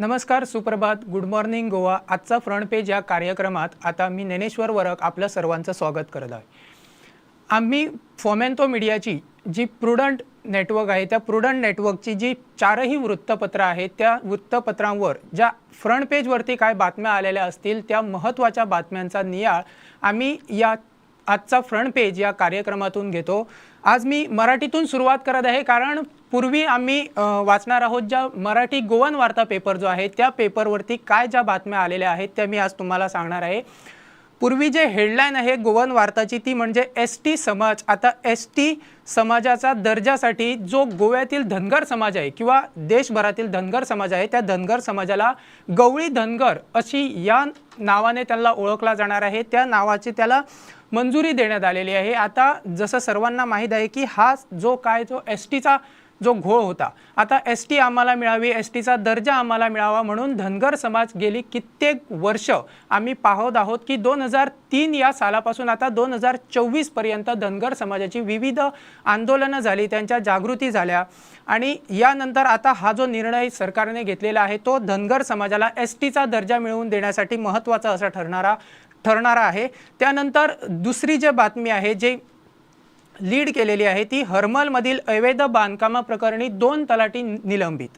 नमस्कार सुप्रभात. Good morning Goa. आजचा फ्रंट पेज या कार्यक्रमात आता मी ज्ञानेश्वर वरक आपलं सर्वांचं स्वागत करत आहे. आम्ही फोमेंतो मीडियाची जी प्रुडंट नेटवर्क आहे त्या प्रुडंट नेटवर्कची जी चारही वृत्तपत्रं आहेत त्या वृत्तपत्रांवर ज्या फ्रंट पेजवरती काय बातम्या आलेल्या असतील त्या महत्त्वाच्या बातम्यांचा नियाळ आम्ही या आजचा फ्रंट पेज या कार्यक्रमातून घेतो. आज मी मराठीतून सुरुवात करत आहे कारण पूर्वी आम्ही वाचणार आहोत ज्या मराठी गोवन वार्ता पेपर जो आहे त्या पेपरवरती काय ज्या बातम्या आलेल्या आहेत त्या मी आज तुम्हाला सांगणार आहे. पूर्वी जे हेडलाईन आहे गोवन वार्ताची ती म्हणजे एस टी समाज. आता एस टी समाजाचा दर्जासाठी जो गोव्यातील धनगर समाज आहे किंवा देशभरातील धनगर समाज आहे त्या धनगर समाजाला गवळी धनगर अशी या नावाने त्यांना ओळखला जाणार आहे. त्या नावाची त्याला मंजुरी देण्यात आलेली आहे. आता जसं सर्वांना माहीत आहे की हा जो काय जो एस टीचा जो घोळ होता आता एस टी आम्हाला मिळावी एस टीचा दर्जा आम्हाला मिळावा म्हणून धनगर समाज गेली कित्येक वर्ष आम्ही पाहत आहोत की दोन हजार तीन या सालापासून आता दोन हजार चोवीसपर्यंत धनगर समाजाची विविध आंदोलनं झाली त्यांच्या जागृती झाल्या आणि यानंतर आता हा जो निर्णय सरकारने घेतलेला आहे तो धनगर समाजाला एस टीचा दर्जा मिळवून देण्यासाठी महत्त्वाचा असा ठरणारा ठरणारा आहे. त्यानंतर दुसरी जी बातमी आहे जे लीड केलेली आहे ती हर्मलमधील अवैध बांधकामाप्रकरणी दोन तलाठी निलंबित.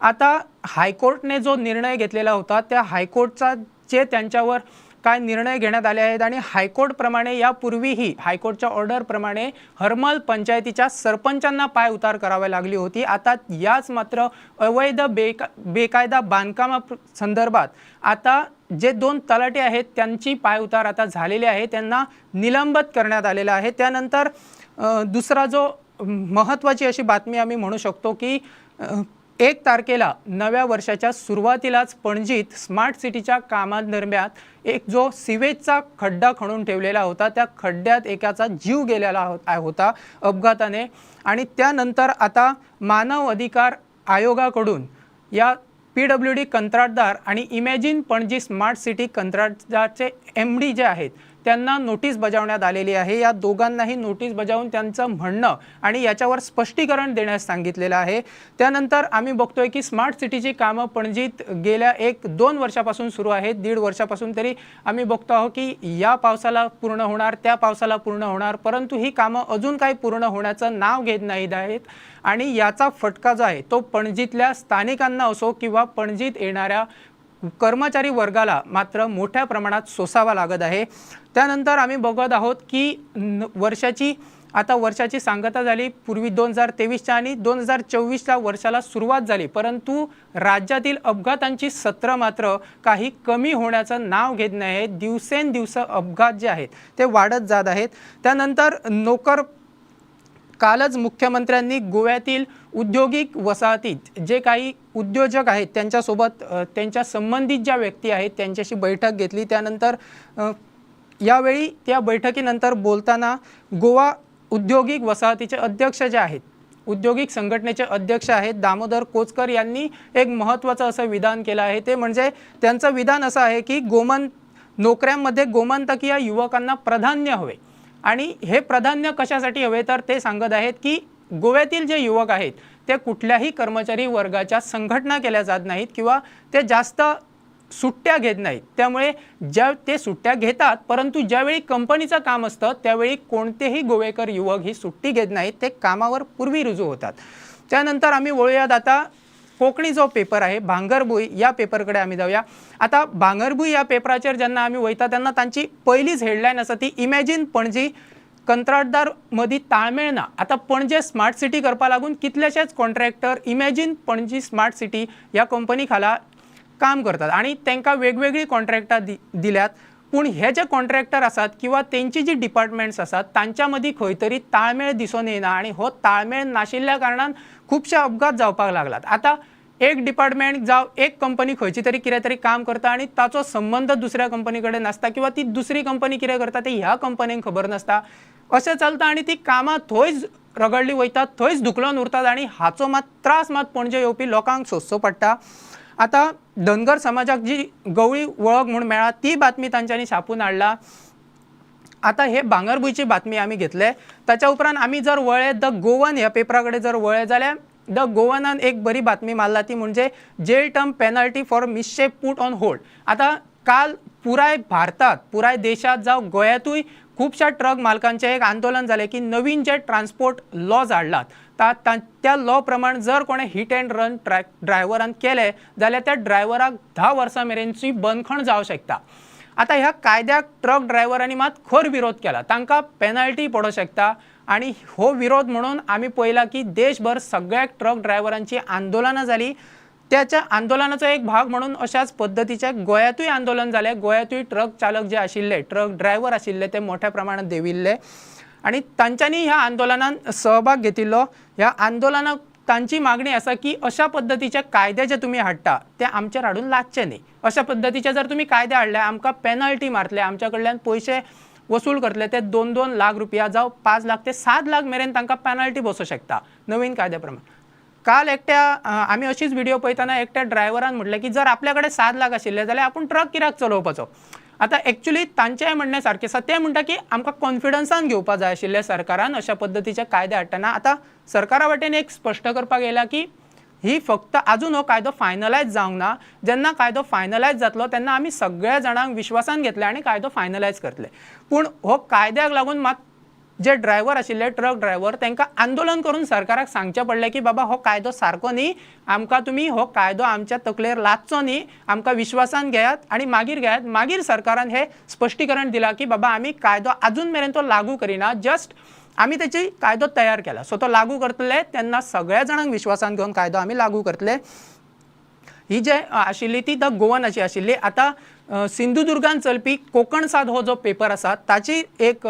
आता हायकोर्टने जो निर्णय घेतलेला होता त्या हायकोर्टचा जे त्यांच्यावर काय निर्णय घेण्यात आले आहेत आणि हायकोर्टप्रमाणे यापूर्वीही हायकोर्टच्या ऑर्डरप्रमाणे हरमल पंचायतीच्या सरपंचांना पाय उतार करावी लागली होती. आता याच मात्र अवैध बेका बेकायदा बांधकामा संदर्भात आता जे दोन तलाटे आहेत त्यांची पायउतार आता झालेले आहे त्यांना निलंबित करण्यात आलेलं आहे. त्यानंतर दुसरा जो महत्त्वाची अशी बातमी आम्ही म्हणू शकतो की एक तारखेला नव्या वर्षाच्या सुरुवातीलाच पणजीत स्मार्ट सिटीच्या कामादरम्यान एक जो सिवेजचा खड्डा खणून ठेवलेला होता त्या खड्ड्यात एकाचा जीव गेलेला हो, होता अपघाताने. आणि त्यानंतर आता मानव अधिकार आयोगाकडून या पी डब्ल्यू डी कंत्राटदार आणि इमॅजिन पणजी स्मार्ट सिटी कंत्राटदारचे एम डी जे आहेत. त्यांना नोटीस बजावण्यात आलेली आहे. या दोघांनाही नोटीस बजावून त्यांचं म्हणणं आणि याच्यावर स्पष्टीकरण देण्यास सांगितलेलं आहे. त्यानंतर आम्ही बघतोय की स्मार्ट सिटीची कामं पणजीत गेल्या एक दोन वर्षापासून सुरू आहेत. दीड वर्षापासून तरी आम्ही बघतो आहोत की या पावसाला पूर्ण होणार त्या पावसाला पूर्ण होणार परंतु ही कामं अजून काही पूर्ण होण्याचं नाव घेत नाहीत आहेत. आणि याचा फटका जो आहे तो पणजीतल्या स्थानिकांना असो किंवा पणजीत येणाऱ्या कर्मचारी वर्गाला मात्र मोठ्या प्रमाणात सोसावा लागत आहे. त्यानंतर आम्ही बघत आहोत की न- वर्षाची आता वर्षाची सांगता झाली पूर्वी दोन हजार तेवीसच्या आणि दोन हजार चोवीसच्या वर्षाला सुरुवात झाली. परंतु राज्यातील अपघातांची सत्र मात्र काही कमी होण्याचं नाव घेत नाही आहे. दिवसेंदिवस अपघात जे आहेत ते वाढत जात आहेत. त्यानंतर नोकर कालच मुख्यमंत्र्यांनी गोव्यातील औद्योगिक वसाहतीत जे काही उद्योजक आहेत त्यांच्यासोबत त्यांच्या संबंधित ज्या व्यक्ती आहेत त्यांच्याशी बैठक घेतली. त्यानंतर यावेळी त्या बैठकीनंतर बोलताना गोवा औद्योगिक वसाहतीचे अध्यक्ष जे आहेत औद्योगिक संघटनेचे अध्यक्ष आहेत दामोदर कोचकर यांनी एक महत्त्वाचं असं विधान केलं आहे. ते म्हणजे त्यांचं विधान असं आहे की गोमन नोकऱ्यांमध्ये गोमंतकीय युवकांना प्राधान्य हवे. आणि हे प्राधान्य कशासाठी हवे? तर ते सांगत आहेत की गोव्यातील जे युवक आहेत ते कुठल्याही कर्मचारी वर्गाच्या संघटना केल्या जात नाहीत किंवा ते जास्त सुट्ट्या घेत नाहीत. त्यामुळे ज्या ते सुट्ट्या घेतात परंतु ज्यावेळी कंपनीचं काम असतं त्यावेळी कोणतेही गोवेकर युवक ही सुट्टी घेत नाहीत ते कामावर पूर्वी रुजू होतात. त्यानंतर आम्ही वळूयात आता कोकणी जो पेपर आहे भांगरभुई या पेपरकडे आम्ही जाऊया. आता भांगरभुई या पेपराचेर जेन्ना आम्ही वयता तेन्ना तांची पहिलीच हेडलाईन आसा ती इमॅजिन पणजी कंत्राटदार मदीं ताळमेळ ना आता पणजे स्मार्ट सिटी करपा लागून कितलेशेच contractor imagine Panaji smart city ह्या कंपनी खाला काम करतात. आणि तांकां वेगवेगळी कॉन्ट्रॅक्टां दि दिल्यात. पूण हे जे कॉन्ट्रॅक्टर आसात किंवा तेंची जी डिपार्टमेंट्स आसात तांच्या मदीं खंय तरी ताळमेळ दिसून येना आणि हो ताळमेळ नाशिल्ल्या कारणान खुबशे अपघात जावपाक लागलात. आता एक डिपार्टमेंट जावं एक कंपनी खंयची तरी कितें तरी काम करता आणि ताचो संबंध दुसऱ्या कंपनी कडेन नासता किंवा ती दुसरी कंपनी कितें करता ती ह्या कंपनीक खबर नासता. अशें चलता आणि ती कामां थंयच रगडली वयतात थंयच धुकलोन उरतात आणि हाचो मात त्रास मात पणजे येवपी लोकांक सोंसचो पडटा. आता धनगर समाजाक जी गवळी वळख म्हणून मेळ्ळा ती बातमी तांच्यांनी छापून हाडला आता हे भांगरभुंयची बातमी आमी घेतले ताच्या उपरांत आमी जर वळे द गोवन ह्या पेपरा कडेन जर वळे जाल्यार द गोवनान एक बरी बातमी मारला ती म्हणजे jail term penalty for mishap put on hold आता काल पुराय भारतात पुराय देशात जावं गोंयांतूय खुबशा ट्रक मालकांचें एक आंदोलन जालें की नवीन जे ट्रान्सपोर्ट लॉज हाडलात ता- त्या लॉ प्रमाण जर कोणें हिट अँड रन ट्रॅक ड्रायव्हरान केले जाल्यार त्या ड्रायव्हराक धा वर्सां मेरेनची बंदखण जावं शकता. आतां ह्या कायद्याक ट्रक ड्रायव्हरांनी मात खर विरोध केला. तांकां पेनल्टी पडों शकता आणि हो विरोध म्हणून आमी पळयला की देशभर सगळ्या ट्रक ड्रायव्हरांची आंदोलनां जाली त्याच्या आंदोलनाचो एक भाग म्हणून अशाच पद्धतीचे गोंयांतूय आंदोलन जालें गोंयांतूय ट्रक चालक जे आशिल्ले ट्रक ड्रायव्हर आशिल्ले ते मोठ्या प्रमाणात देविल्ले. आणि तांच्यांनी ह्या आंदोलनात सहभाग घेतिल्लो. ह्या आंदोलनाक तांची मागणी आसा की अशा पद्दतीचे कायदे जे तुमी हाडटा ते आमचेर हाडून लादचे न्ही. अशा पद्दतीचे जर तुमी कायदे हाडले आमकां पेनल्टी मारतले आमच्या कडल्यान पयशे वसूल करतले ते दोन दोन लाख रुपया जावं पांच लाख ते सात लाख मेरेन तांकां पेनल्टी बसूंक शकता नवीन कायद्या प्रमाण काल एकट्या आम्ही आमी अशीच व्हिडिओ पळयतना एकट्या ड्रायव्हरान म्हटलें की जर आपल्या कडेन सात लाख आशिल्ले जाल्यार आपूण ट्रक कित्याक चलोवपाचो. आतां एक्चुली तांचेंय म्हणणें सारकें आसा म्हणटा की आमकां कॉन्फिडन्सान घेवपा जाय आशिल्लें सरकारान अशा पद्दतीचे कायदे हाडटना आतां सरकारा वटेन एक स्पश्ट करपाक येयला की ही फक्त अजून हो कायदो फायनलायज जावंक ना. जेन्ना कायदो फायनलायज जातलो तेन्ना आमी सगळ्या जाणांक विश्वासान घेतले आनी कायदो फायनलायज करतले. पूण हो कायद्याक लागून मात जे ड्रायव्हर आशिल्ले ट्रक ड्रायव्हर तांकां आंदोलन करून सरकाराक सांगचें पडलें की बाबा हो कायदो सारको न्ही. आमकां तुमी हो कायदो आमच्या तकलेर लादचो न्ही. आमकां विश्वासान घेयात आनी मागीर घेयात. मागीर सरकारान हे स्पश्टीकरण दिलां की बाबा आमी कायदो अजून मेरेन तो लागू करिना. जस्ट आमी तेची कायदो तयार केला. सो तो लागू करतले. तेन्ना सगळ्या जाणांक विश्वासान घेवन कायदो आमी लागू करतले. ही जे आशिल्ली ती द गोवनाची आशिल्ली. आतां सिंधुदुर्गान चलपी कोकण साद हो जो पेपर आसा ताची एक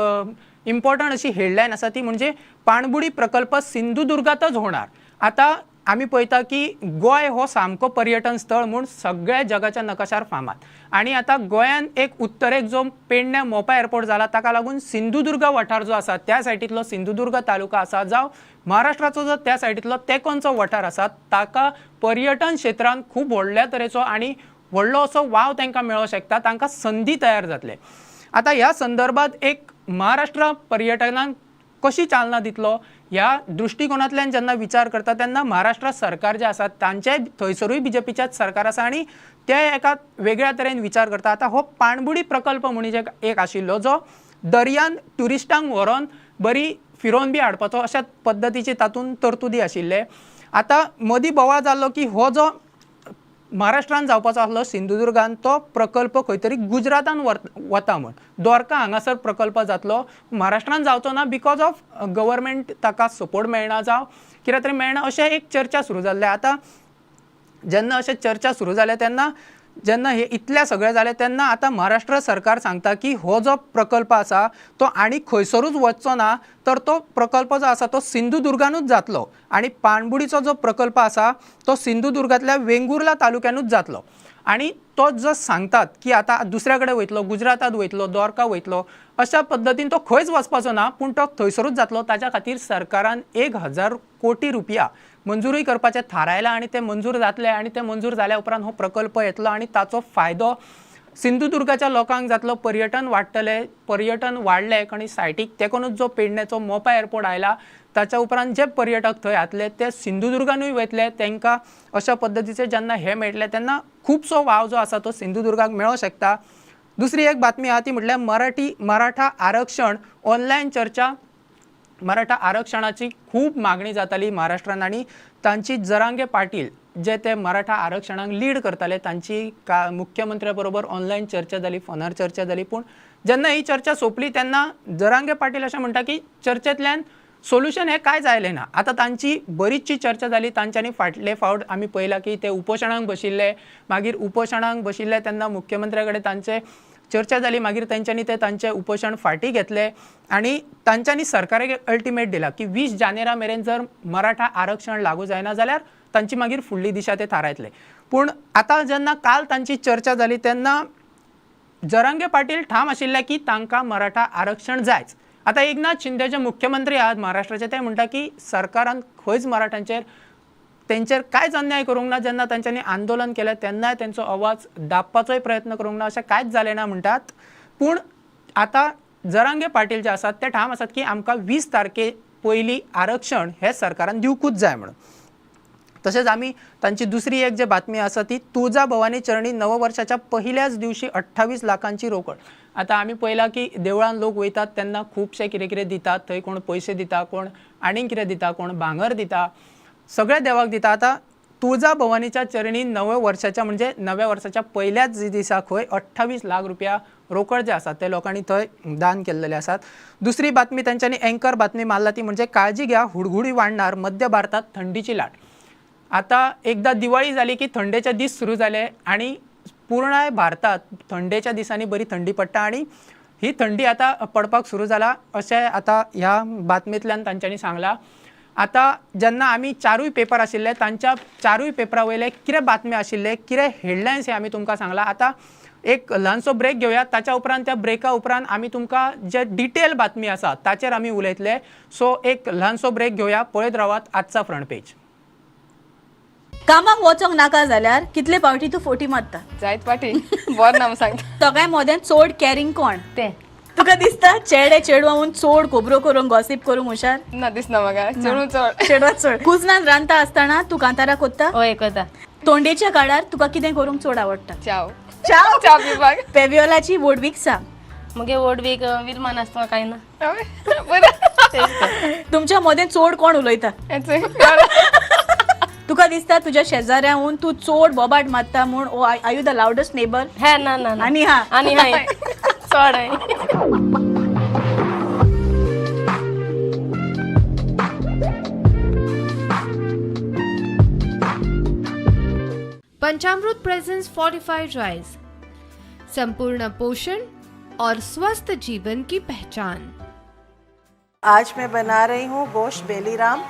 इम्पॉर्टंट अशी हेडलायन आसा ती म्हणजे पाणबुडी प्रकल्प सिंधुदुर्गातच होणार. आता आमी पळयता की गोंय हो सामको पर्यटन स्थळ म्हूण सगळ्या जगाच्या नकाशार फामाद आणि आता गोयान एक उत्तरेक जो पेडण्या मोपा एअरपोर्ट जाला ताका लागून सिंधुदुर्ग वाठार जो आसा त्या सायटीतलो सिंधुदुर्ग तालुका आसा जावं महाराष्ट्राचो जो त्या सायटीतलो तेकोनचो वाठार आसा ताका पर्यटन क्षेत्रांत खूब व्हडल्या तरेचो आनी व्हडलो असो वाव तांकां मेळों शकता तांकां संदी तयार जातले. आता ह्या संदर्भात एक महाराष्ट्र पर्यटनाक कशी चालना दितलो ह्या दृष्टिकोनांतल्यान जेन्ना विचार करता तेन्ना महाराष्ट्र सरकार जे आसा तांचे थंयसरूय बी जे पीचेच सरकार आसा आनी ते एका वेगळ्या तरेन विचार करता आतां हो पाणबुडी प्रकल्प म्हणून जे एक आशिल्लो जो दर्यान ट्युरिस्टांक व्हरोन बरी फिरोवन बी हाडपाचो अशा पद्दतीचे तातूंत तरतुदी आशिल्ले. आतां मदीं बोवाळ जाल्लो की हो जो महाराष्ट्रान जावपाचो आसलो सिंधुदुर्गान तो प्रकल्प खंय तरी गुजरातान वता म्हण. द्वारका हांगासर प्रकल्प जातलो. महाराष्ट्रान जावचो ना बिकॉज ऑफ गव्हर्मेंट ताका सपोर्ट मेळना जावं. कित्याक तरी मेळना अशें एक चर्चा सुरू जाल्ले आतां जेन्ना अशें चर्चा सुरू जाल्या तेन्ना जेन्ना हे इतलें सगळें जालें तेन्ना आतां महाराष्ट्र सरकार सांगता की हो जो प्रकल्प आसा तो आनी खंयसरूच वचचो ना तर तो प्रकल्प जो आसा तो सिंधुदुर्गानूच जातलो. आनी पाणबुडीचो जो प्रकल्प आसा तो सिंधुदुर्गांतल्या वेंगुर्ला तालुक्यानूच जातलो. आनी तो जो सांगतात की आतां दुसऱ्या कडेन वयतलो गुजरातांत वयतलो द्वारका वयतलो अशा पद्दतीन तो खंयच वचपाचो ना पूण तो थंयसरूच जातलो. ताच्या खातीर सरकारान एक हजार कोटी रुपया मंजुरूय करपाचें थारायलां आनी ते मंजूर जातले आनी ते मंजूर जाल्या उपरांत हो प्रकल्प येतलो आनी ताचो फायदो सिंधुदुर्गाच्या लोकांक जातलो. पर्यटन वाडटलें पर्यटन वाडलें आनी सायटीक तेकोनूच जो पेडण्याचो मोपा एअरपोर्ट आयला ताच्या उपरांत जे पर्यटक थंय येतले ते सिंधुदुर्गानूय वयतले तांकां अशा पद्दतीचे जेन्ना हे मेळटले तेन्ना खुबसो वाव जो आसा तो सिंधुदुर्गाक मेळों शकता. दुसरी एक बातमी आहा ती म्हटल्यार मराठी मराठा आरक्षण ऑनलायन चर्चा मराठा आरक्षणाची खूब मागणी जाताली महाराष्ट्रान आनी तांची जरांगे पाटील जे ते मराठा आरक्षणाक लीड करताले तांची का मुख्यमंत्र्या बरोबर ऑनलायन चर्चा जाली फोनार चर्चा जाली पूण जेन्ना ही चर्चा सोंपली तेन्ना जरांगे पाटील अशें म्हणटा की चर्चेंतल्यान सोल्युशन हें काय जायलें ना? आतां तांची बरीचशी चर्चा जाली तांच्यांनी फाटले फावट आमी पळयलां की ते उपोशणांक बशिल्ले. मागीर उपोशणांक बशिल्ले तेन्ना मुख्यमंत्र्या कडेन तांचे चर्चा जाली मागीर तेंच्यांनी ते तांचे उपोशण फाटीं घेतले आनी तांच्यांनी सरकाराक अल्टिमेट दिला की वीस जानेरा मेरेन जर मराठा आरक्षण लागू जायना जाल्यार तांची मागीर फुडली दिशा ते थारायतले. पूण आतां जेन्ना काल तांची चर्चा जाली तेन्ना जरांगे पाटील ठाम आशिल्ले की तांकां मराठा आरक्षण जायच. आतां एकनाथ शिंदे जे मुख्यमंत्री आहात महाराष्ट्राचे ते म्हणटा की सरकारान खंयच मराठ्यांचेर तेंचेर कांयच अन्याय करूंक ना जेन्ना तांच्यांनी आंदोलन केलें तेन्नाय तेंचो आवाज दाबपाचोय प्रयत्न करूंक ना अशें कांयच जालें ना म्हणटात पूण आतां जरांगे पाटील जे आसात ते ठाम आसात की आमकां वीस तारखे पयलीं आरक्षण हें सरकारान दिवकूच जाय म्हणून. तसेच आम्ही तांची दुसरी एक जे बातमी आसा ती तुळजा भवानी चरणी नववर्षाच्या पहिल्याच दिवशी अठ्ठावीस लाखांची रोकड. आता आम्ही पळयलां की देवळान लोक वयतात तेन्ना खुबशे कितें कितें दितात थंय कोण पयशे दिता कोण आनीक कितें दिता कोण भांगर दिता. सगळ्या देवाक दिता. आतां तुळजा भवानीच्या चरणी नव्या वर्षाच्या म्हणजे नव्या वर्षाच्या पहिल्याच दिसा खंय अठ्ठावीस लाख रुपया रोकड जे आसात ते लोकांनी थंय दान केल्लेले आसात. दुसरी बातमी त्यांच्यानी अँकर बातमी मारला ती म्हणजे काळजी घ्या हुडहुडी वाडणार मध्य भारतात थंडीची लाट. आता एकदा दिवाळी जाली की थंडेचे दीस सुरू जाले आणि पूर्ण भारतात थंडेच्या दिसांनी बरी थंडी पडटा आणि ही थंडी आता पडपाक सुरू जाला अशें आता ह्या बातमेंतल्यान तांच्यांनी सांगलां. आता जेन्ना आमी चारूय पेपर आशिल्ले तांच्या चारूय पेपरा वयले कितें बातमी आशिल्ले कितें हेडलायन्स हे आमी तुमकां सांगला. आतां एक ल्हानसो ब्रेक घेवया ताच्या उपरांत त्या ब्रेका उपरांत आमी तुमकां जे डिटेल बातमी आसा ताचेर आमी उलयतले. सो एक ल्हानसो ब्रेक घेवया पळयत रावात आजचा फ्रंट पेज कामाक वचोंक नाका जाल्यार कितले फावटी तूं फोटी मारता? जायत पाटी. बरें नाम सांगता. सगळ्या मोद्यान चड कॅरिंग कोण? तें. तुका दिसता? चेडे चेडवांहून चड खोबरो करूंक गॉसिप करूंक हुशार? ना दिसना म्हाका. चेडूं चड. चेडवा चड. कुजनान रांदता आसतना तूं कांतारा कोत्ता हय करता तोंडेच्या काळार तुका कितें करूंक चड आवडटा? चाव. चाव? चा पिवपाक. पेवियोलाची वोडवीक सांग मुगे ओड बीक विलमान आसता काय ना. हय, बरें तुमच्या मोदें चड कोण उलयता? हेच तुका दिसता तुज्या शेजाऱ्याहून तूं चड बोबाट मारता म्हूण ओ I you the loudest neighbour हे ना ना ना. आनी हा. आनी हाय चड हाय पंचामृत प्रेजेंस फोर्टिफाइड राइस संपूर्ण पोषण और स्वस्थ जीवन की पहचान। आज मैं बना रही हूँ गोश्त बेली राम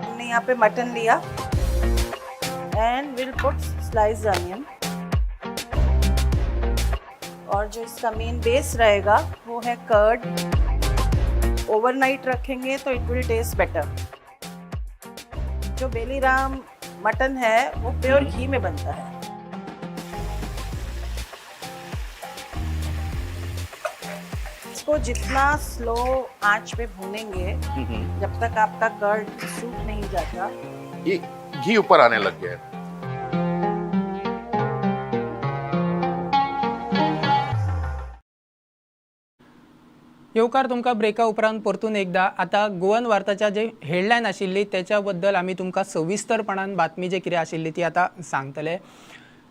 हमने यहाँ पे मटन लिया। And will put slice onion और जो इसका मेन बेस रहेगा, वो है कर्ड ओवरनाइट रखेंगे तो इट विल टेस्ट बेटर जो बेली राम मटन है वो प्योर घी में बनता है। इसको जितना स्लो आँच पे भूनेंगे जब तक आपका कर्ड सूख नहीं जाता। ये घी ऊपर आने लग गया है। येवकार तुमकां ब्रेका उपरांत परतून एकदा. आतां गोवन वार्ताच्या जे हेडलायन आशिल्ली त्याच्या बद्दल आमी तुमकां सविस्तरपणान बातमी जे कितें आशिल्ली ती आतां सांगतले.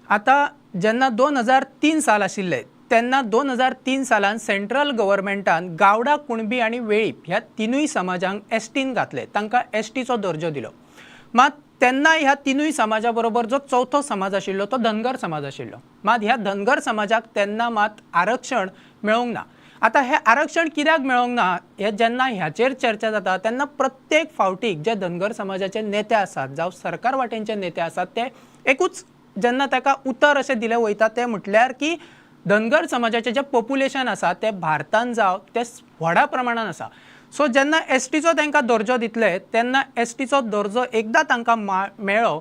आतां जेन्ना दोन हजार तीन साल आशिल्ले तेन्ना दोन हजार तीन सालान सेंट्रल गव्हर्मेंटान गावडा कुणबी आनी वेळीप ह्या तिनूय समाजांक एस टीन घातले. तांकां एस टीचो दर्जो दिलो. मात तेन्ना ह्या तिनूय समाजा बरोबर जो चवथो समाज आशिल्लो तो धनगर समाज आशिल्लो. मात ह्या धनगर समाजाक तेन्ना मात आरक्षण मेळोंक ना. आतां हें आरक्षण कित्याक मेळोंक ना हे जेन्ना ह्याचेर चर्चा जाता तेन्ना प्रत्येक फावटीक जे धनगर समाजाचे नेते आसात जावं सरकार वाटेनचे नेते आसात ते एकूच जेन्ना ताका उतर अशें दिलें वयता तें म्हटल्यार की धनगर समाजाचें जें पॉप्युलेशन आसा तें भारतान जावं तें व्हडा प्रमाणान आसा सो जेन्ना एस टीचो तांकां दर्जो दितले तेन्ना एस टीचो दर्जो एकदां तांकां मा मेळ्ळो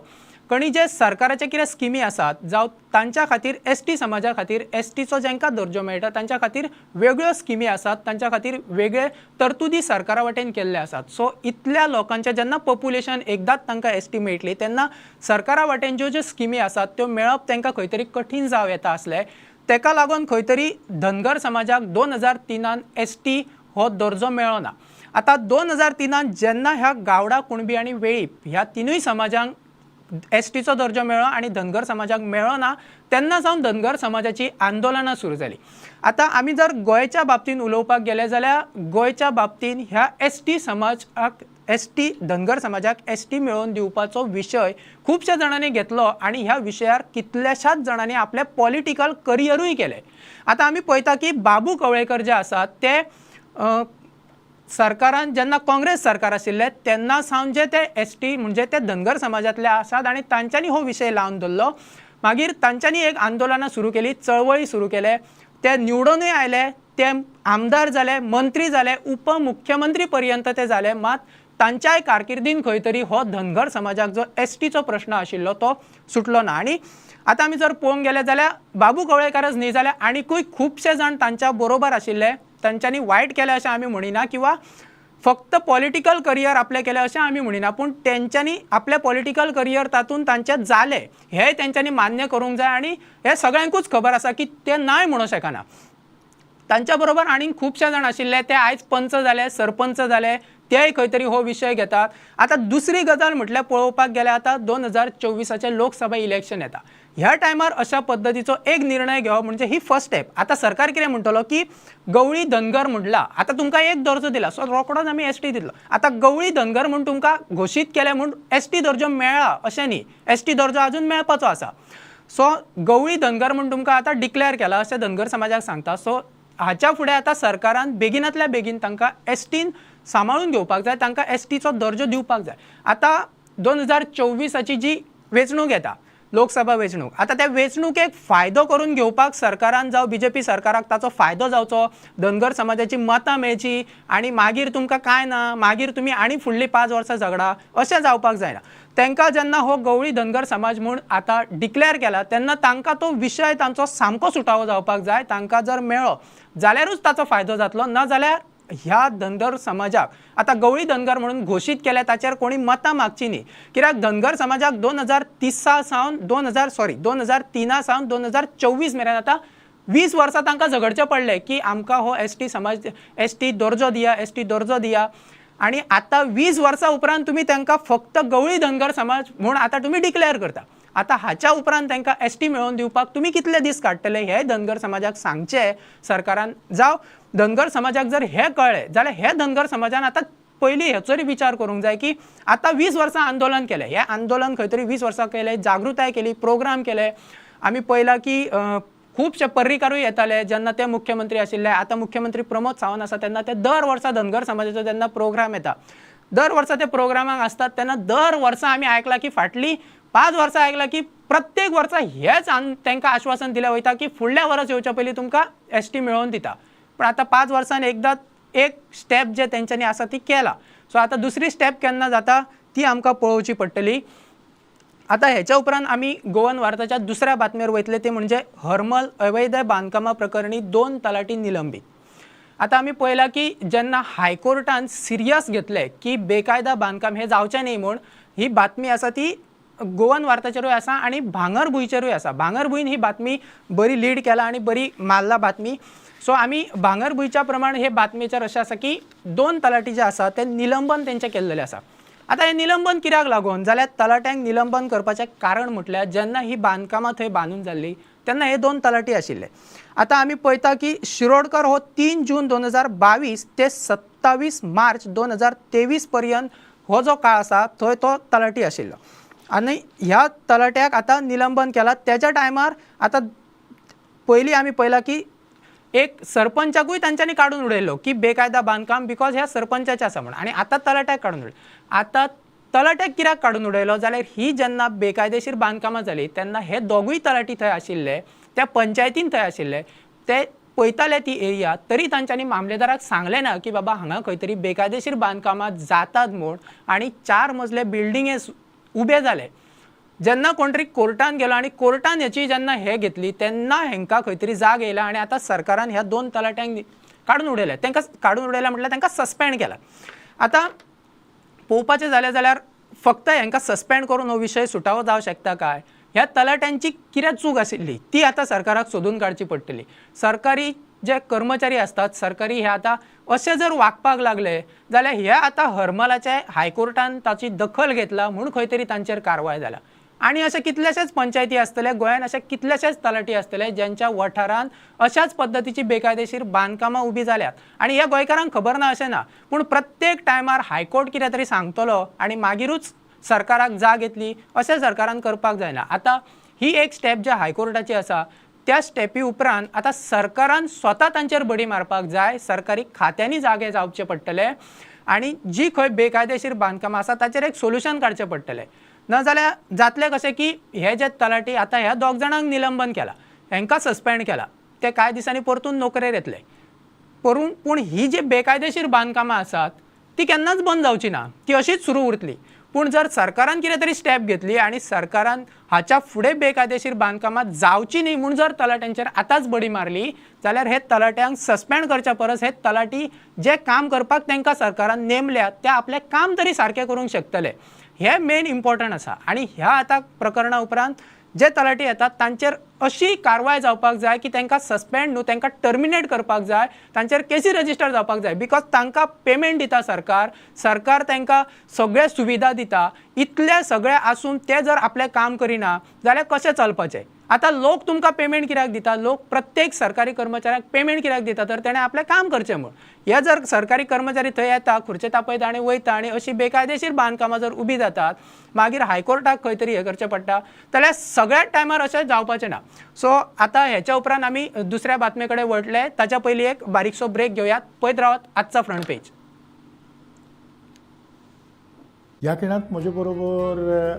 कणी जे सरकाराचे कितें स्किमी आसात जावं तांच्या खातीर एस टी समाजा खातीर एस टीचो जांकां दर्जो मेळटा तांच्या खातीर वेगळ्यो स्किमी आसात तांच्या खातीर वेगळे तरतुदी सरकारा वटेन केल्ले आसात सो इतल्या लोकांचें जेन्ना पॉप्युलेशन एकदांच तांकां एस टी मेळटली तेन्ना सरकारा वटेन ज्यो ज्यो स्किमी आसात त्यो मेळप तांकां खंय तरी कठीण जावं येता आसलें. तेका लागून खंय तरी धनगर समाजाक दोन हजार तिनान एस टी हो दर्जो मेळो ना आतां दोन हजार तिनान जेन्ना ह्या गावडा कुणबी आनी वेळीप ह्या तिनूय समाजांक एस टीचो दर्जो मेळ्ळो आनी धनगर समाजाक मेळ्ळो ना तेन्ना जावन धनगर समाजाची आंदोलनां सुरू जाली आतां आमी जर गोंयच्या बाबतींत उलोवपाक गेले जाल्यार गोंयच्या बाबतींत ह्या एस टी समाजाक एस टी धनगर समाजाक एस टी मेळोवन दिवपाचो विशय खुबश्या जाणांनी घेतलो आनी ह्या विशयार कितल्याशाच जाणांनी आपलें पॉलिटिकल करियरूय केलें. आतां आमी पळयता की बाबू कवळेकर जे आसात ते सरकारान जेन्ना काँग्रेस सरकार आशिल्लें तेन्ना सावन जे ते एस टी म्हणजे ते धनगर समाजांतले आसात आनी तांच्यांनी हो विशय लावन धरलो. मागीर तांच्यांनी एक आंदोलनां सुरू केली चळवळी सुरू केले. ते निवडूनय आयले ते आमदार जाले मंत्री जाले उपमुख्यमंत्री पर्यंत ते जाले मात तांच्याय कारकिर्दीन खंय तरी हो धनगर समाजाक जो एस टीचो प्रश्न आशिल्लो तो सुटलो ना. आनी आतां आमी जर पळोवंक गेले जाल्यार बाबू कवळेकारच न्ही जाल्यार आनिकूय खुबशे जाण तांच्या बरोबर आशिल्ले. तांच्यांनी वायट केलें अशें आमी म्हणिना किंवा फक्त पॉलिटिकल करियर आपले केले अशें आमी म्हणिना पूण तेंच्यांनी आपले पॉलिटिकल करियर तातूंत तांचें जालें हे तेंच्यांनी मान्य करूंक जाय आनी हे सगळ्यांकूच खबर आसा की ते नाय म्हणूं शकना तांच्या बरोबर आनीक खुबशे जाण आशिल्ले ते आयज पंच जाले सरपंच जाले तेय खंय तरी हो विशय घेतात. आतां दुसरी गजाल म्हटल्यार पळोवपाक गेल्यार आतां दोन हजार चोवीसाचें लोकसभा इलेक्शन येता ह्या टायमार अशा पद्दतीचो एक निर्णय घेवप म्हणजे ही फर्स्ट स्टेप आतां सरकार कितें म्हणटलो की गवळी धनगर म्हणला आतां तुमकां एक दर्जो दिला. सो रोकडोच आमी एस टी दिलो आतां गवळी धनगर म्हूण तुमकां घोशीत केलें म्हूण एस टी दर्जो मेळ्ळा अशें न्ही. एस टी दर्जो अजून मेळपाचो आसा. सो गवळी धनगर म्हूण तुमकां आतां डिक्लेअर केला अशें धनगर समाजाक सांगता. सो हाच्या फुडें आतां सरकारान बेगिनांतल्या बेगीन तांकां एस टीन सांबाळून घेवपाक जाय. तांकां एस टीचो दर्जो दिवपाक जाय. आतां दोन हजार चोवीसाची जी वेंचणूक येता लोकसभा वेंचणूक. आतां त्या वेंचणुकेक फायदो करून घेवपाक सरकारान जावं बी जे पी सरकाराक ताचो फायदो जावचो धनगर समाजाची मतां मेळची आनी मागीर तुमकां कांय ना मागीर तुमी आनी फुडलीं पांच वर्सां झगडा अशें जावपाक जायना. तांकां जेन्ना हो गवळी धनगर समाज म्हूण आतां डिक्लेअर केला तेन्ना तांकां तो विशय तांचो सामको सुटावो जावपाक जाय तांकां जर मेळ्ळो जाल्यारूच ताचो फायदो जातलो ना जाल्यार ह्या धनगर समाजाक आतां गवळी धनगर म्हणून घोशीत केल्या ताचेर कोणी मतां मागची न्ही. कित्याक धनगर समाजाक दोन हजार तिसा सावन दोन हजार सॉरी दोन हजार तिना सावन दोन हजार चोवीस मेरेन आतां वीस वर्सां तांकां झगडचें पडलें की आमकां हो एस टी समाज एस टी दर्जो दिया एस टी दर्जो दिया. आनी आतां वीस वर्सां उपरांत तुमी तांकां फक्त गवळी धनगर समाज म्हूण आतां तुमी डिक्लेअर करता. आतां हाच्या उपरांत तांकां एस टी मेळोवन दिवपाक तुमी कितले दीस काडटले हे धनगर समाजाक सांगचे सरकारान जावं. धनगर समाजाक जर हे कळ्ळें जाल्यार हे धनगर समाजान आतां पयलीं हेचोय विचार करूंक जाय की आतां वीस वर्सां आंदोलन केलें. हें आंदोलन खंय तरी वीस वर्सां केलें जागृताय केली प्रोग्राम केले. आमी पळयलां की खुबशे पर्रीकारूय येताले जेन्ना ते मुख्यमंत्री आशिल्ले. आतां मुख्यमंत्री प्रमोद सावंत आसा तेन्ना ते दर वर्सा धनगर समाजाचो जेन्ना प्रोग्राम येता. दर वर्सा ते प्रोग्रामाक आसतात तेन्ना दर वर्सा आमी आयकलां की फाटलीं पांच वर्सां आयकलां की प्रत्येक वर्सा हेच तांकां आश्वासन दिलें वयता की फुडल्या वर्स येवच्या पयलीं तुमकां एस टी मेळोवन दिता. पण आतां पांच वर्सान एकदां एक स्टेप जे तेंच्यांनी आसा ती केला. सो आतां दुसरी स्टेप केन्ना जाता? ती आमकां पळोवची पडटली. आतां हेच्या उपरांत आमी गोवन वार्ताच्या दुसऱ्या बातमेर वयतले ते म्हणजे हरमल अवैध बांदकामा प्रकरणी दोन तलाटी निलंबीत. आतां आमी पळयलां की जेन्ना हायकोर्टान सिरियस घेतले की बेकायदा बांदकाम हे जावचें न्ही म्हूण ही बातमी आसा ती गोवन वार्ताचेरूय आसा आनी भांगरभूंयचेरूय आसा भांगरभूंयन ही बातमी बरी लीड केला आनी बरी मारला बातमी. सो आमी भांगरभूंयच्या प्रमाण हे बातमेचेर अशें आसा की दोन तलाटी जे आसा ते निलंबन तेंचें केल्लेलें आसा आतां हें निलंबन कित्याक लागून जाल्यार तलाट्यांक निलंबन करपाचें कारण म्हटल्यार जेन्ना ही बांदकामां थंय बांदून जाल्ली तेन्ना हे दोन तलाटी आशिल्ले. आतां आमी पळयता की शिरोडकर हो तीन जून दोन हजार बावीस ते सत्तावीस मार्च दोन हजार तेवीस पर्यंत हो जो काळ आसा थंय तो तलाटी आशिल्लो. आनी ह्या तलाट्याक आतां निलंबन केलां त्याच्या टायमार आतां पयलीं आमी पळयलां की एक सरपंचाकूय तांच्यांनी काडून उडयलो की बेकायदा बांदकाम बिकॉज ह्या सरपंचाचें आसा आणि आनी आतां तलाट्याक काडून उडयलो आतां तलाट्याक कित्याक काडून उडयलो जाल्यार ही जेन्ना बेकायदेशीर बांदकामां जाली तेन्ना हे दोगूय तलाटी थंय आशिल्ले त्या पंचायतीन थंय आशिल्ले ते पळयताले ती एरिया तरी तांच्यांनी मामलेदाराक सांगलें ना की बाबा हांगा खंय तरी बेकायदेशीर बांदकामां जातात म्हूण आनी चार मजले बिल्डिंगे उबे जाले जेन्ना कोण तरी कोर्टान गेलो आनी कोर्टान हेची जेन्ना हे घेतली तेन्ना हेंकां खंय तरी जाग येयला आनी आतां सरकारान ह्या दोन तलाट्यांक काडून उडयले तांकां काडून उडयल्या म्हटल्यार तांकां सस्पेंड केला. आतां पळोवपाचें जालें जाल्यार फक्त हांकां सस्पेंड करून हो विशय सुटावो जावं शकता काय? ह्या तलाट्यांची कितें चूक आशिल्ली. ती आतां सरकाराक सोदून काडची पडटली. सरकारी जे कर्मचारी आसतात सरकारी हे आतां असे जर वागपाक लागले जाल्यार हे आतां हरमलाचे हायकोर्टान ताची दखल घेतला म्हूण खंय तरी तांचेर कारवाय जाला आनी अशा कितलेशेच पंचायती आसतले गोंयान अशा कितलेशेच तलाटी आसतले ज्यांच्या वाठारांत अशाच पद्दतीची बेकायदेशीर बांदकामां उबी जाल्यात आनी ह्या गोंयकारांक खबर ना अशें ना पूण प्रत्येक टायमार हायकोर्ट कितें तरी सांगतलो आनी मागीरूच सरकाराक जाग येतली अशें सरकारान करपाक जायना. आतां ही एक स्टेप ज्या हायकोर्टाची आसा त्या स्टेपी उपरांत आतां सरकारान स्वता तांचेर बडी मारपाक जाय सरकारी खात्यांनी जागे जावचे पडटले आनी जी खंय बेकायदेशीर बांदकामां आसा ताचेर एक सोल्युशन काडचें पडटलें. नाजाल्यार जातलें कशें की हे जे तलाटी आतां ह्या दोग जाणांक निलंबन केलां हांकां सस्पेंड केलां ते कांय दिसांनी परतून नोकरेर येतले. करून पूण ही जी बेकायदेशीर बांदकामां आसात ती केन्नाच बंद जावची ना ती अशीच सुरू उरतली. पूण जर सरकारान कितें तरी स्टेप घेतली आनी सरकारान हाच्या फुडें बेकायदेशीर बांदकामां जावची न्ही म्हूण जर तलाट्यांचेर आतांच बडी मारली जाल्यार हे तलाट्यांक सस्पेंड करच्या परस हे तलाटी जे काम करपाक तांकां सरकारान नेमल्यात ते आपलें काम तरी सारकें करूंक शकतले. हे मेन इम्पॉर्टंट आसा आनी ह्या आतां प्रकरणा उपरांत जे तलाटी येतात तांचेर अशी कारवाय जावपाक जाय की तांकां सस्पेंड न्हू तांकां टर्मिनेट करपाक जाय तांचेर केसी रजिस्टर जावपाक जाय. बिकॉज तांकां पेमेंट दिता सरकार सरकार तांकां सगळे सुविधा दिता. इतले सगळे आसून ते जर आपलें काम करिना जाल्यार कशें चलपाचें? आतां लोक तुमकां पेमेंट कित्याक दिता लोक प्रत्येक सरकारी कर्मचाऱ्याक पेमेंट कित्याक दिता तर तेणें आपलें काम करचें म्हूण. हे जर सरकारी कर्मचारी थंय येता खुर्चे तापयता आनी वयता आनी अशी बेकायदेशीर बांदकामां जर उबी जातात मागीर हायकोर्टाक खंय तरी हें करचें पडटा जाल्यार सगळ्याच टायमार अशें जावपाचें ना. सो आतां हेच्या उपरांत आमी दुसऱ्या बातमे कडेन वळटले ताच्या पयलीं एक बारीकसो ब्रेक घेवयात पळयत रावत आजचा फ्रंट पेज ह्या खिणांत म्हजे बरोबर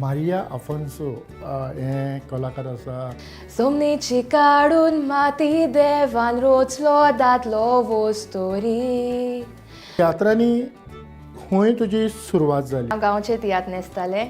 मारिया आफोन्सो अ, हे कलाकार आसा सोमनीची काडून माती देवान रोचलो दातलो वस्तोरी तियात्रांनी खंय तुजी सुरवात जाली गांवचे तियात न्हेसताले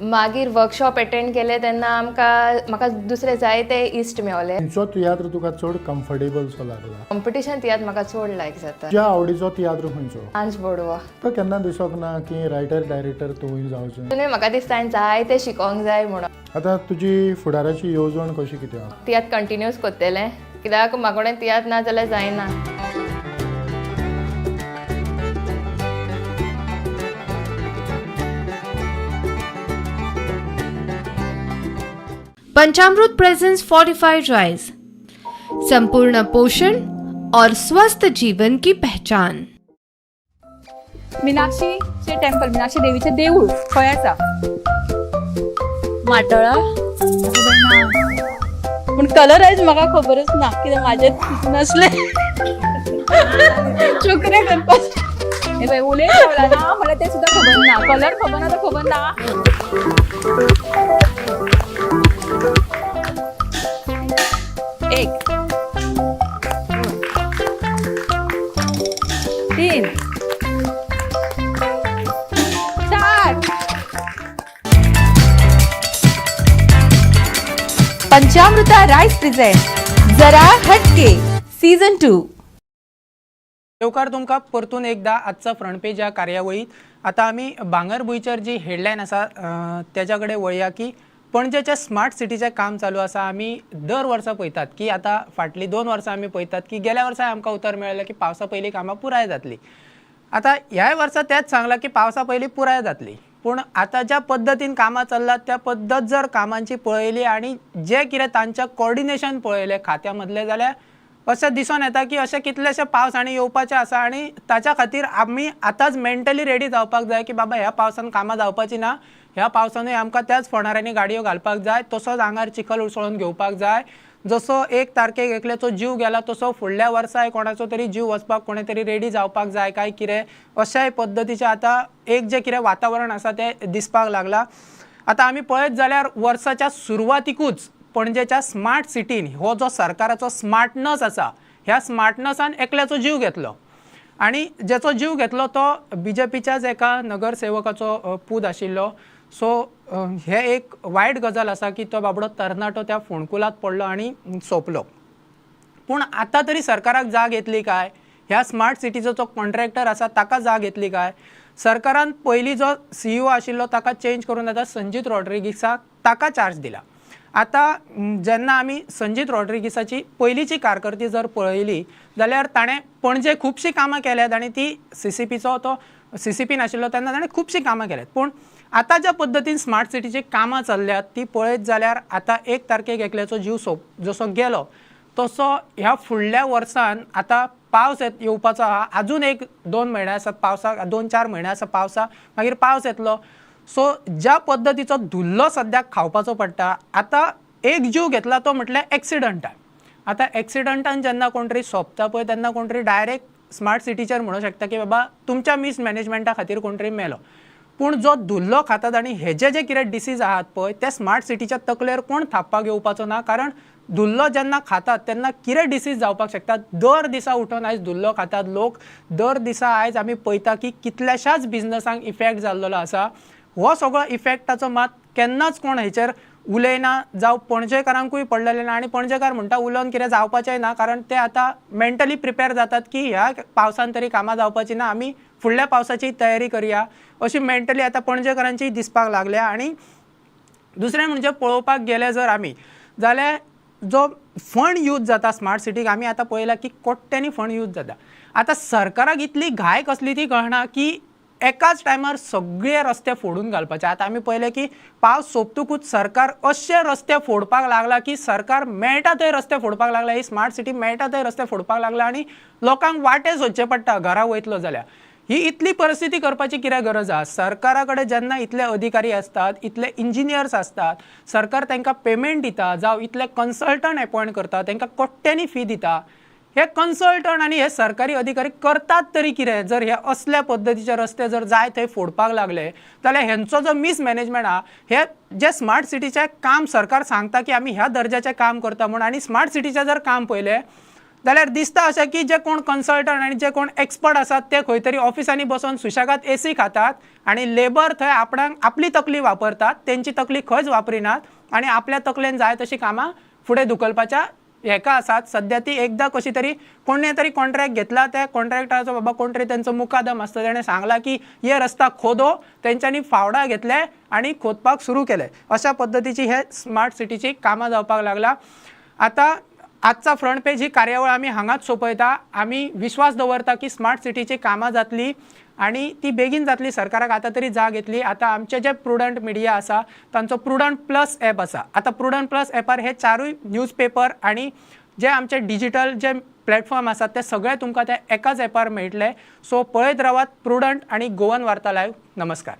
मागीर वर्कशॉप अटेंड केले तेन्ना आमकां म्हाका दुसरे जायते इश्ट मेवले. खंयचो तियात्र तुका चड कम्फर्टेबल सो लागला. कॉम्पिटिशन तियात म्हाका चड लायक जाता. तुज्या आवडीचो तियात्र खंयचो? सांज बोडवो तो केन्ना दिसोक ना की रायटर डायरेक्टर तूंय जावचें. तुमी म्हाका दिसता हांवें जायते शिकोंक जाय म्हणून. आतां तुजी फुडाराची येवजण कशी कितें आहा तियात कंटिन्यूस करतलें कित्याक म्हाका कडेन तियात ना जाल्यार जायना. पंचामृत प्रेजेंस फोर्टिफाइड राइस संपूर्ण पोषण और स्वस्थ जीवन की पहचान. मिनाक्षीचे टेम्पल मिनाक्षी देवीचे देऊळ खंय आसा माटोळा पूण कलर आयज म्हाका खबरच ना कित्याक म्हाजे नसले. चोकरे करपाक हे पळय उलय ठेवला ना मला ते सुद्धा खबर ना. कलर खबर ना तर खबर ना. अमृता राईस प्रेझेंट जरा हटके. सीझन टू येवकार तुमकां परतून एकदा आजचा फ्रंट पेज ह्या कार्यावळीत. आता आमी भांगरभूंयचेर जी हेडलायन आसा तेज्या कडेन वळया की पणजेच्या स्मार्ट सिटीचें काम चालू आसा आमी दर वर्सा पळयतात की आतां फाटलीं दोन वर्सां आमी पळयतात की गेल्या वर्सा आमकां उतर मेळ्ळें की पावसा पयलीं कामां पुराय जातलीं. आतां ह्याय वर्सा तेंच सांगलां की पावसा पयलीं पुराय जातली. पूण आतां ज्या पद्दतीन कामां चल्लात त्या पद्दत जर कामांची पळयली आनी जे कितें तांचें कॉर्डिनेशन पळयलें खात्या मदलें जाल्यार अशें दिसून येता की अशे कितलेशे पावस आनी येवपाचे आसा आनी ताच्या खातीर आमी आतांच मेंटली रेडी जावपाक जाय की बाबा ह्या पावसान कामां जावपाची ना. ह्या पावसानूय आमकां त्याच फोंडाऱ्यांनी गाडयो घालपाक जाय तसोच आंगार चिखल उसळून घेवपाक जाय. जसो एक तारखेक एकल्याचो जीव गेला तसो फुडल्या वर्साय कोणाचो तरी जीव वचपाक कोणे तरी रेडी जावपाक जाय काय कितें अशाय पद्दतीचें आतां एक जें कितें वातावरण आसा तें दिसपाक लागलां. आतां आमी पळयत जाल्यार वर्साच्या सुरवातीकूच पणजेच्या स्मार्ट सिटीन हो जो सरकाराचो स्मार्टनस आसा ह्या स्मार्टनसान एकल्याचो जीव घेतलो. आनी जेचो जीव घेतलो तो बी जे पीच्याच एका नगरसेवकाचो पूत आशिल्लो. सो हे एक वायट गजाल आसा की तो बाबडो तरणाटो त्या फोणकुलात पडलो आनी सोंपलो. पूण आतां तरी सरकाराक जाग येतली काय? ह्या स्मार्ट सिटीचो जो कॉन्ट्रॅक्टर आसा ताका जाग येतली काय? सरकारान पयलीं जो सी ओ आशिल्लो ताका चेंज करून आतां संजीत रॉड्रिगीसाक ताका चार्ज दिला. आतां जेन्ना आमी संजीत रॉड्रिगीसाची पयलींची कारकिर्दी जर पळयली जाल्यार ताणें पणजे खुबशीं कामां केल्यात आनी ती सी सी पीचो तो सी सी पीन आशिल्लो तेन्ना ताणें खुबशीं कामां केल्यात. पूण आतां ज्या पद्दतीन स्मार्ट सिटीची कामां चल्ल्यात ती पळयत जाल्यार आतां एक तारखेक एकल्याचो जीव सोप जसो गेलो तसो ह्या फुडल्या वर्सान आतां पावस येत येवपाचो आहा आजून एक दोन म्हयने आसात पावसाक दोन चार म्हयने आसा पावसाक मागीर पावस येतलो. सो ज्या पद्दतीचो धुल्लो सद्याक खावपाचो पडटा आतां एक जीव घेतला तो म्हटल्यार एक्सिडंटान आतां एक्सिडंटान जेन्ना कोण तरी सोंपता पळय तेन्ना कोण तरी डायरेक्ट स्मार्ट सिटीचेर म्हणूंक शकता की बाबा तुमच्या मिसमॅनेजमेंटा खातीर कोण तरी मेलो. पूण जो धुल्लो खातात आनी हेजे जे कितें डिसीज आहात पळय ते स्मार्ट सिटीच्या तकलेर कोण थापपाक येवपाचो ना? कारण धुल्लो जेन्ना खातात तेन्ना कितें डिसीज जावपाक शकतात. दर दिसा उठून आयज धुल्लो खातात लोक. दर दिसा आयज आमी पळयता की कितल्याशाच बिझनसांक इफेक्ट जाल्लो आसा हो सगळो इफेक्टाचो मात केन्नाच कोण हेचेर उलयना जावं पणजेकारांकूय पडलेले ना आनी पणजेकार म्हणटा उलोवन कितें जावपाचें ना कारण ते आतां मेंटली प्रिपेर जातात की ह्या पावसान तरी कामां जावपाची ना आमी फुडल्या पावसाची तयारी करया. अशी मेंटली आतां पणजेकारांची दिसपाक लागल्या आनी दुसरें म्हणजे पळोवपाक गेले जर आमी जाल्यार जो फंड यूज जाता स्मार्ट सिटीक आमी आतां पळयलां की कोट्ट्यांनी फंड यूज जाता. आतां सरकाराक इतली घाय कसली ती कळना की एकाच टायमार सगळे रस्ते फोडून घालपाचे. आतां आमी पळयलें की पावस सोंपतकूच सरकार अशे रस्ते फोडपाक लागला की सरकार मेळटा थंय रस्ते फोडपाक लागला. ही स्मार्ट सिटी मेळटा थंय रस्ते फोडपाक लागला आनी लोकांक वाटे सोदचे पडटा घरा वयतलो जाल्यार ही इतली परिस्थिती करपाची कितें गरज आसा सरकारा कडेन जेन्ना इतले अधिकारी असतात इतले इंजिनियर्स असतात सरकार तांकां पेमेंट दिता जावं इतले कन्सल्टंट अपॉयंट करता तांकां कोट्ट्यांनी फी दिता. हे कन्सल्टंट आनी हे सरकारी अधिकारी करतात तरी कितें जर हे असल्या पद्दतीचे रस्ते जर जाय थंय फोडपाक लागले जाल्यार हेंचो जो मिसमॅनेजमेंट आहा हे जे स्मार्ट सिटीचें काम सरकार सांगता की आमी ह्या दर्जाचें काम करता म्हूण आनी स्मार्ट सिटीचें जर काम पळयलें जाल्यार दिसता अशें की जे कोण कन्सल्टंट आनी जे कोण एक्सपर्ट आसात ते खंय तरी ऑफिसांनी बसून सुशेगाद एसी खातात आनी लेबर थंय आपणाक आपली तकली वापरतात तेंची तकली खंयच वापरिनात आनी आपल्या तकलेन जाय तशी कामां फुडें धुकलपाच्या हेका आसात सध्या ती एकदां कशी तरी कोणे तरी कॉन्ट्रॅक्ट घेतला त्या कॉन्ट्रॅक्टराचो बाबा कोण तरी त्यांचो मुकादम आसता त्याने सांगला की हे रस्ता खोदो. तेंच्यांनी फावडा घेतले आनी खोदपाक सुरू केले अशा पद्दतीची हे स्मार्ट सिटीची कामां जावपाक लागला. आतां आजचा फ्रंट पेज ही कार्यावळ आमी हांगाच सोंपयता आमी विश्वास दवरता की स्मार्ट सिटीची कामां जातली. आनी ती बेगीन जातली सरकाराक आतां तरी जाग येतली. आतां आमचे जे प्रुडंट मिडिया आसा तांचो प्रुडंट प्लस ॲप आसा आतां प्रुडंट प्लस ॲपार हे चारूय न्यूज पेपर आनी जे आमचे डिजिटल जे प्लॅटफॉर्म आसात ते सगळे तुमकां ते एकाच ॲपार मेळटले. सो पळयत रावात प्रुडंट आनी गोवन वार्ता लायव्ह नमस्कार.